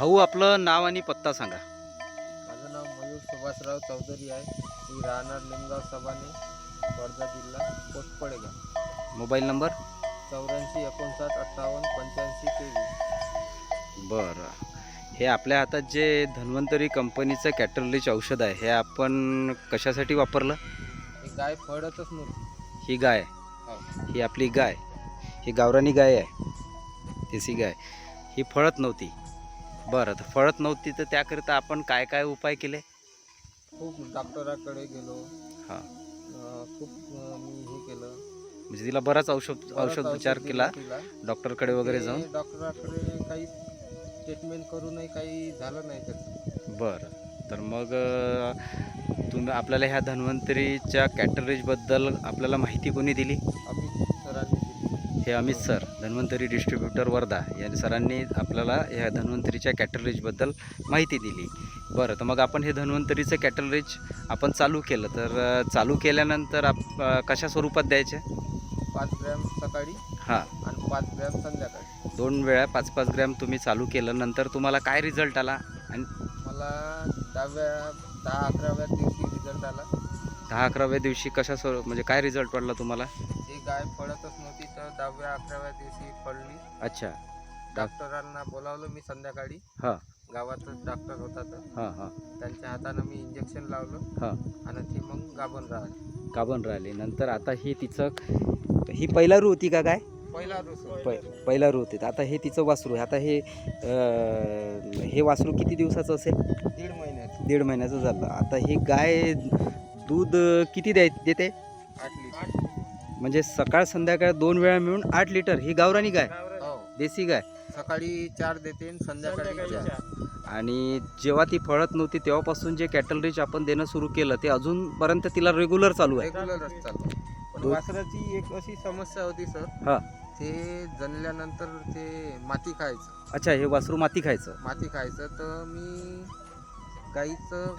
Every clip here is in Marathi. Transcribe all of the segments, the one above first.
भाऊ आपलं नाव आणि पत्ता सांगा. माझं नाव मयूर सुभाषराव चौधरी आहे. मी राहणार निमगाव सभाने वर्धा जिल्हा पोस्ट पडेगाव मोबाईल नंबर? चौऱ्याऐंशी एकोणसाठ अठ्ठावन्न पंच्याऐंशी तेवीस. बरं. हे आपल्या हातात जे धन्वंतरी कंपनीचं कॅटरलिच औषध आहे हे आपण कशासाठी वापरलं? ही गाय पडतच नव्हती ही गाय? हो. ही आपली गाय. ही गावरानी गाय आहे. देसी गाय. ही फळत नव्हती. बरं तर फळत नव्हती तर त्याकरिता आपण काय काय उपाय केले? खूप डॉक्टराकडे गेलो. हां. अं, खूप अं, मी हे केलं. म्हणजे तिला बराच औषध बरंच औषध उपचार केला. डॉक्टरकडे वगैरे ते जाऊन? डॉक्टराकडे काही ट्रीटमेंट करूनही काही झालं नाही त्याचं. बरं. तर मग अं, तुम्ही आपल्याला ह्या धन्वंतरीच्या कॅटरेजबद्दल आपल्याला माहिती कोणी दिली? हे अमित सर धन्वंतरी डिस्ट्रीब्युटर वर्धा या सरांनी आपल्याला ह्या धन्वंतरीच्या कॅटरेजबद्दल माहिती दिली. बरं तर मग आपण हे धन्वंतरीचं कॅटरेज आपण चालू केलं. तर चालू केल्यानंतर आप कशा स्वरूपात द्यायचे? पाच ग्रॅम सकाळी हां. आणि पाच ग्रॅम संध्याकाळी. दोन वेळा पाच पाच ग्रॅम तुम्ही चालू केलं. नंतर तुम्हाला काय रिझल्ट आला? आणि मला दहाव्या दहा अकराव्या दिवशी रिझल्ट आला. दहा अकराव्या दिवशी कशा स्वर म्हणजे काय रिझल्ट पडला तुम्हाला? ती गाय फळतच नव्हती तर दहाव्या अकराव्या दिवशी फळली. अच्छा. डॉक्टरांना बोलावलं मी संध्याकाळी. हां. गावातच डॉक्टर होता तर हां हां. त्यांच्या हातानं मी इंजेक्शन लावलं. हां. आणि ती मग गाभण राहिली. काबन राहिले. नंतर आता ही तिचं ही पहिला रू होती का काय पहिला पै पहिला रू होती. आता हे तिचं वासरू आहे. आता हे अं, हे वासरू किती दिवसाचं असेल? दीड महिन्यात दीड महिन्याचं झालं. आता ही गाय दूध किती द्याय देते? आठ लिटर. म्हणजे सकाळ संध्याकाळ दोन वेळा मिळून आठ लिटर. ही गावरानी गाय? हो. देसी गाय? सकाळी चार देते आणि संध्याकाळी चार. आणि जेव्हा ती फळत नव्हती तेव्हापासून जे कॅटल रिच आपण देणं सुरू केलं ते अजूनपर्यंत तिला रेग्युलर चालू आहे. रेग्युलरच चालू पण दूध- वासराची एक अशी समस्या होती सर. हा. ते जनल्यानंतर ते माती खायचं. अच्छा हे वासरू माती खायचं. माती खायचं. तर मी गाईचं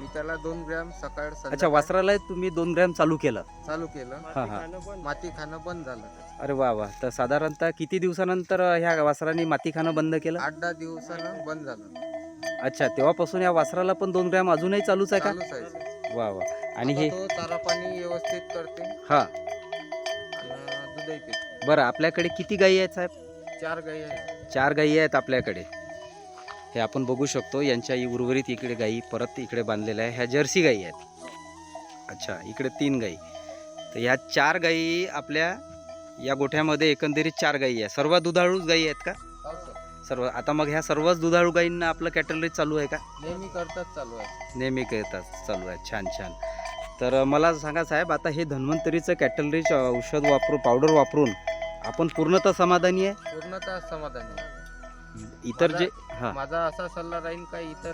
मी त्याला दोन ग्रॅम सकाळ अच्छा संध्याकाळ वासराला तुम्ही दोन ग्रॅम चालू केलं. चालू केलं. हां हां. माती खाणं बंद झालं. त्याचं. अरे वा वा. तर साधारणतः किती दिवसानंतर ह्या वासराने माती खाणं बंद केलं? आठ दहा दिवसानं बंद झालं. अच्छा तेव्हापासून या वासराला पण दोन ग्रॅम अजूनही चालूच आहे का? चालूच आहे sir. वा वा. आणि आता हे तो चारा पाणी व्यवस्थित करते. हा. आणि दूधही पिते. बरं आपल्याकडे किती गायी आहेत साहेब? चार गाई आहे चार गायी आहेत आपल्याकडे. हे आपण बघू शकतो यांच्या उर्वरित इकडे गायी परत इकडे बांधलेल्या आहे ह्या जर्सी गायी आहेत. अच्छा इकडे तीन गायी तर ह्या चार गायी आपल्या या गोठ्यामध्ये एकंदरीत चार गायी आहे सर्व दुधाळूच गायी आहेत का? हो. सर्व आता मग ह्या सर्वच दुधाळू गायींना आपलं कॅटलरीज चालू आहे का? नेहमी करताच चालू आहे. नेहमी करतात चालू आहे. छान छान. तर मला सांगा साहेब आता हे धन्वंतरीचं कॅटलरीच औषध वापरून पावडर वापरून आपण पूर्णतः समाधानी आहे? पूर्णतः समाधानी आहे. इतर जे हां. माझा असा सल्ला राहील का इतर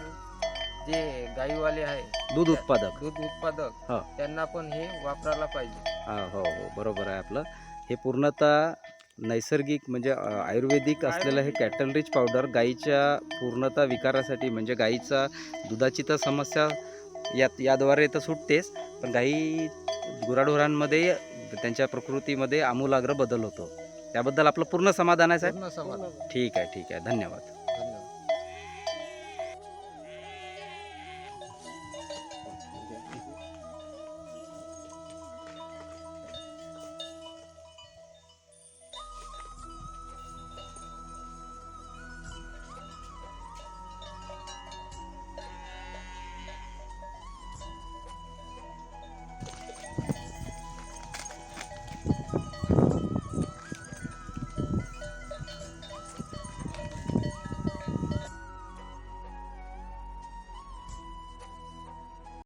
जे गाईवाले आहे दूध उत्पादक. दूध उत्पादक हा. त्यांना पण हे वापरायला पाहिजे. हा हो हो बरोबर आहे आपलं. हे पूर्णतः नैसर्गिक म्हणजे अ, आयुर्वेदिक असलेलं हे कॅटल रिच पावडर गाईच्या पूर्णतः विकारासाठी म्हणजे गाईचा दुधाची तर समस्या यात याद्वारे तर सुटतेच पण गाई गुराढोरांमध्ये त्यांच्या प्रकृतीमध्ये आमूलाग्र बदल होतो. त्याबद्दल आपलं पूर्ण समाधान आहे साहेब? पूर्ण समाधान. ठीक आहे ठीक आहे. धन्यवाद.